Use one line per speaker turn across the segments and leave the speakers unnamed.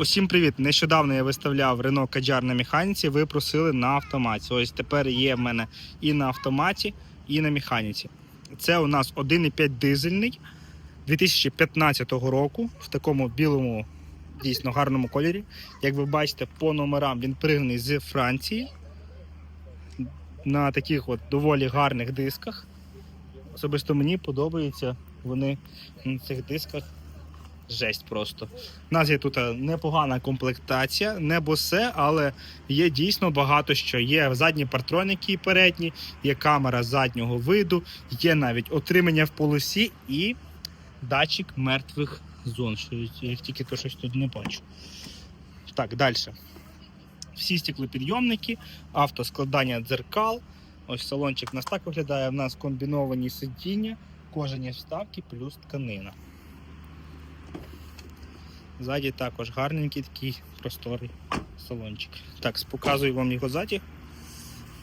Усім привіт! Нещодавно я виставляв Renault Kadjar на механіці. Ви просили на автоматі. Ось тепер є в мене і на автоматі, і на механіці. Це у нас 1,5 дизельний 2015 року в такому білому, дійсно гарному кольорі. Як ви бачите, по номерам він пригнаний з Франції на таких от доволі гарних дисках. Особисто мені подобаються вони на цих дисках. Жесть просто. У нас є тут е, непогана комплектація, не босе, але є дійсно багато що. Є задні партроніки і передні, є камера заднього виду, є навіть отримання в полосі і датчик мертвих зон. Я тільки то щось тут не бачу. Так, далі. Всі стеклопідйомники, автоскладання дзеркал. Ось салончик у нас так виглядає. У нас комбіновані сидіння, кожені вставки плюс тканина. Ззаді також гарненький такий просторий салончик. Так, показую вам його ззаді.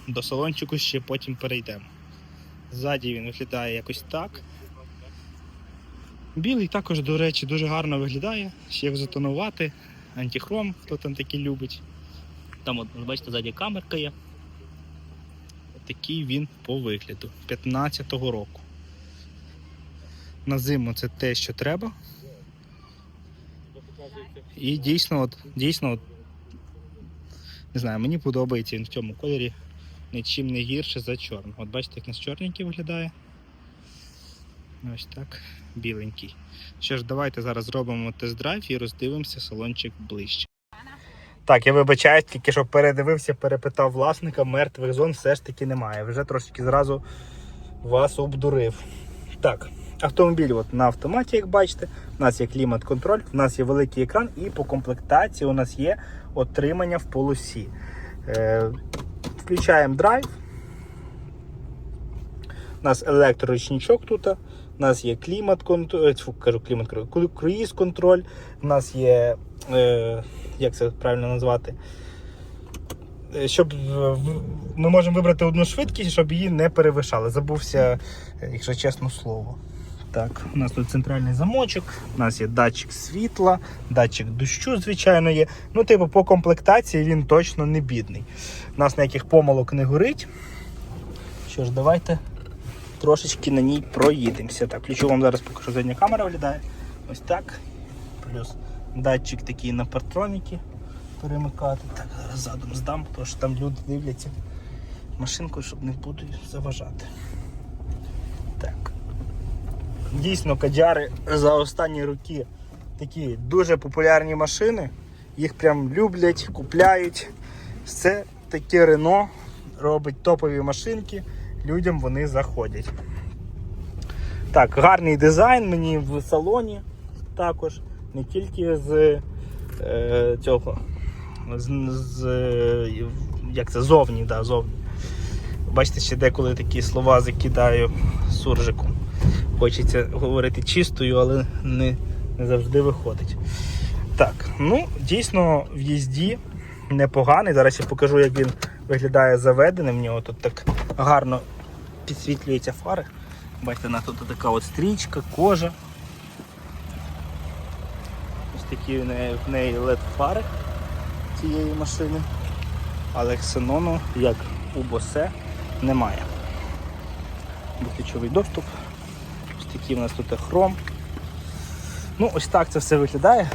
До салончику ще потім перейдемо. Ззаді він виглядає якось так. Білий також, до речі, дуже гарно виглядає. Ще його затонувати. Антихром, хто там такий любить. Там, от, бачите, ззаді камерка є. Такий він по вигляду 15-го року. На зиму це те, що треба. І дійсно, от, дійсно, от, не знаю, мені подобається він в цьому кольорі нічим не гірше за чорний. От бачите, як у нас чорненький виглядає. Ось так, біленький. Що ж, давайте зараз зробимо тест-драйв і роздивимося салончик ближче. Так, я вибачаюсь, тільки що передивився, перепитав власника, мертвих зон все ж таки немає. Вже трошки зразу вас обдурив. Так, автомобіль от на автоматі, як бачите, у нас є клімат-контроль, у нас є великий екран, і по комплектації у нас є отримання в полосі. Е, включаємо драйв. У нас електроручничок тут. У нас є клімат-контроль, кажу клімат-контроль, круїз-контроль, у нас є, е, як це правильно назвати, Е, щоб е, ми можемо вибрати одну швидкість, щоб її не перевишали. Забувся, е, якщо чесно слово. Так, у нас тут центральний замочок, у нас є датчик світла, датчик дощу, звичайно, є. Ну, типу, по комплектації він точно не бідний. У нас ніяких помилок не горить. Що ж, давайте трошечки на ній проїдемося. Так, ключу вам зараз покажу, задня камера виглядає. Ось так. Плюс датчик такий на партроніки перемикати. Так, зараз задом здам, тому що там люди дивляться машинку, щоб не будуть заважати. Дійсно, кадяри за останні роки такі дуже популярні машини. Їх прям люблять, купляють. Це таке Рено робить топові машинки, людям вони заходять. Так, гарний дизайн мені в салоні також, не тільки з е, цього, з, з як це, зовні, да, зовні. Бачите, ще деколи такі слова закидаю суржиком. Хочеться говорити чистою, але не, не завжди виходить. Так, ну дійсно в їзді непоганий. Зараз я покажу, як він виглядає заведеним. В нього тут так гарно підсвітлюються фари. Бачите, на тут така от стрічка, кожа. Ось такі в неї, в неї LED фари цієї машини. Але ксенону, як у босе, немає. Безключовий доступ. Такий у нас тут хром. Ну, ось так це все виглядає.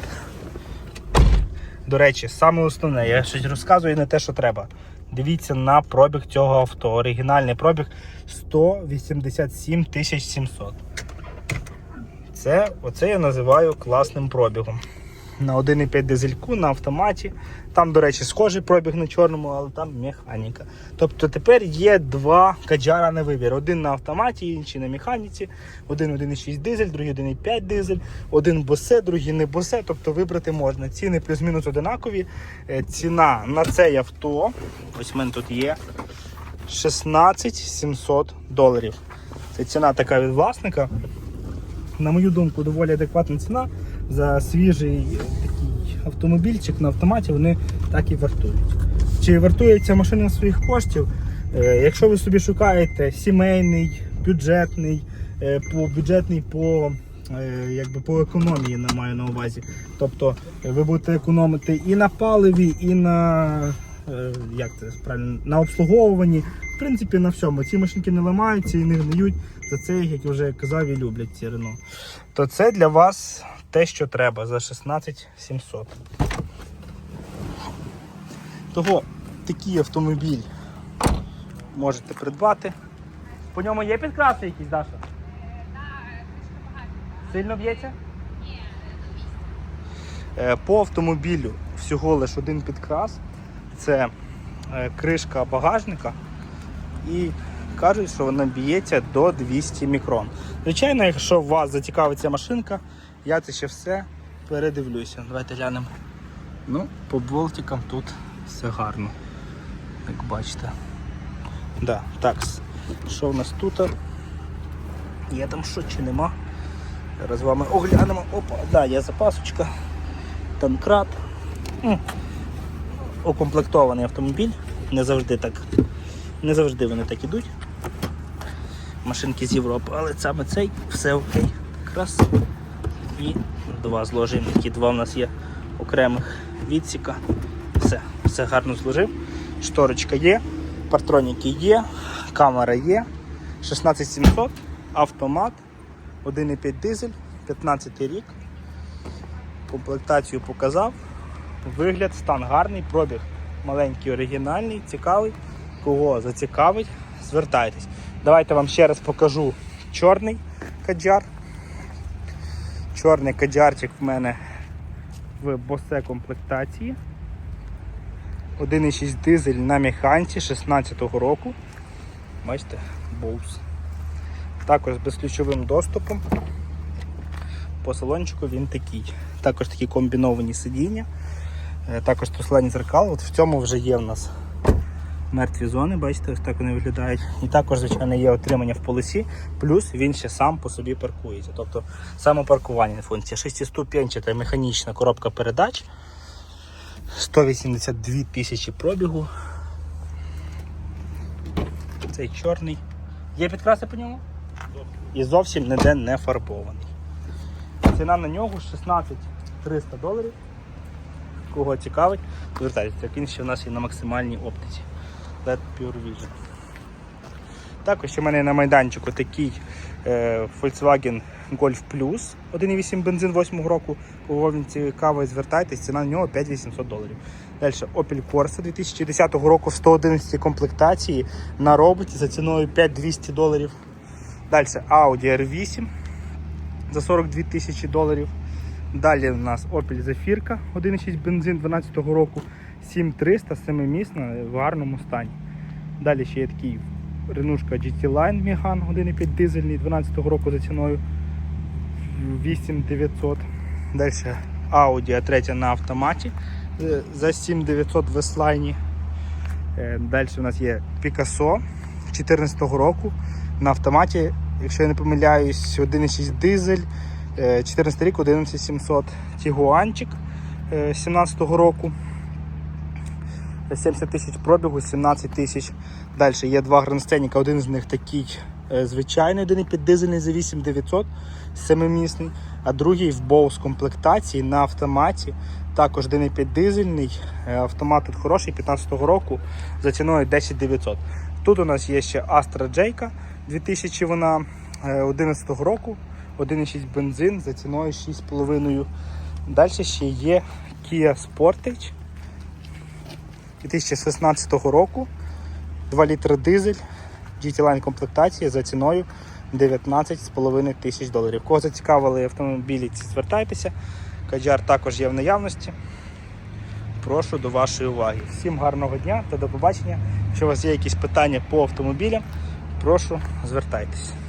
До речі, саме основне, я щось розказую не те, що треба. Дивіться на пробіг цього авто. Оригінальний пробіг 187 700. Це оце я називаю класним пробігом. На 1,5 дизельку на автоматі. Там, до речі, схожий пробіг на чорному, але там механіка. Тобто тепер є два каджара на вибір. Один на автоматі, інший на механіці. Один 1,6 дизель, другий 1,5 дизель, один босе, другий не босе. Тобто вибрати можна. Ціни плюс-мінус одинакові. Е, Ціна на цей авто, ось в мене тут є 16 700 доларів. Це ціна така від власника. На мою думку, доволі адекватна ціна за свіжий такий автомобільчик на автоматі. Вони так і вартують. Чи вартує ця машина своїх коштів? Е, Якщо ви собі шукаєте сімейний, бюджетний, е, по бюджетний по, е, якби по економії, на маю на увазі, Тобто ви будете економити і на паливі, і на, як це правильно, на обслуговуванні. В принципі, на всьому. Ці машинки не ламаються і не гниють. За це, їх, як я вже казав, і люблять ці Рено. То це для вас те, що треба за 16 700. Того такий автомобіль можете придбати. По ньому є підкраси якісь, Даша? Сильно б'ється? Е, По автомобілю всього лише один підкрас. Це е, кришка багажника. І кажуть, що вона б'ється до 200 мікрон. Звичайно, якщо вас зацікавить ця машинка, я це ще все передивлюся. Давайте глянемо. Ну, по болтикам тут все гарно. Як бачите. Да, так, що в нас тут? Є там що чи нема? Зараз з вами оглянемо. Опа, да, є запасочка. Танкрат. Укомплектований автомобіль. Не завжди так. Не завжди вони так ідуть. Машинки з Європи, але саме цей все окей. Якраз. І два зложимо. Такі два в нас є окремих відсіка. Все, все гарно зложив. Шторочка є, партроніки є, камера є. 16700, автомат, 1,5 дизель, 15 рік. Комплектацію показав. Вигляд, стан гарний, пробіг маленький, оригінальний, цікавий. Кого зацікавить, звертайтесь. Давайте вам ще раз покажу чорний каджар. Чорний каджарчик в мене в босе комплектації. 1,6 дизель на механці 16-го року. Бачите, боус. Також з безключовим доступом. По салончику він такий. Також такі комбіновані сидіння. Е, Також трослені зеркал. От в цьому вже є в нас мертві зони, бачите, ось так вони виглядають. І також, звичайно, є отримання в полосі, плюс він ще сам по собі паркується. Тобто самопаркування функція. Шестиступенчата механічна коробка передач. 182 тисячі пробігу. Цей чорний. Є підкраси по ньому? І зовсім ніде не фарбований. Ціна на нього 16 300 доларів. Кого цікавить, звертайтеся. Він ще в нас є на максимальній оптиці. LED Pure Vision. Також в мене на майданчику такий е, Volkswagen Golf Plus 1,8 бензин 8 року. Кого він цікавий, звертайтесь, ціна на нього 5800 доларів. Далі Opel Corsa 2010 року в 111 комплектації на роботі за ціною 5200 доларів. Далі Audi R8 за 42 тисячі доларів. Далі у нас Opel Zafirka 1,6 бензин 12 року, 7300, семимісна в гарному стані. Далі ще є такий Ренушка GT Line Megane 1,5 дизельний 12 року за ціною 8900. Далі Audi A3 на автоматі е, за 7900 в S-Line. Далі у нас є Picasso 2014 року на автоматі, якщо я не помиляюсь, 1,6 дизель. Е, 14 рік 11700 Тігуанчик 17 року. 70 тисяч пробігу, 17 тисяч. Далі є два гранстеніка, один з них такий е, звичайний, 1,5 дизельний за 8900, семимісний, а другий в боус комплектації на автоматі. Також 1,5 дизельний. Е, Автомат тут хороший, 15 року за ціною 10900. Тут у нас є ще Astra J 2000 вона е, 11 року, 1,6 бензин за ціною 6,5. Далі ще є Kia Sportage 2016 року. 2 літри дизель, GT-Line комплектації за ціною 19,5 тисяч доларів. Кого зацікавили автомобілі, звертайтеся. Каджар також є в наявності. Прошу до вашої уваги. Всім гарного дня та до побачення. Якщо у вас є якісь питання по автомобілям, прошу звертайтеся.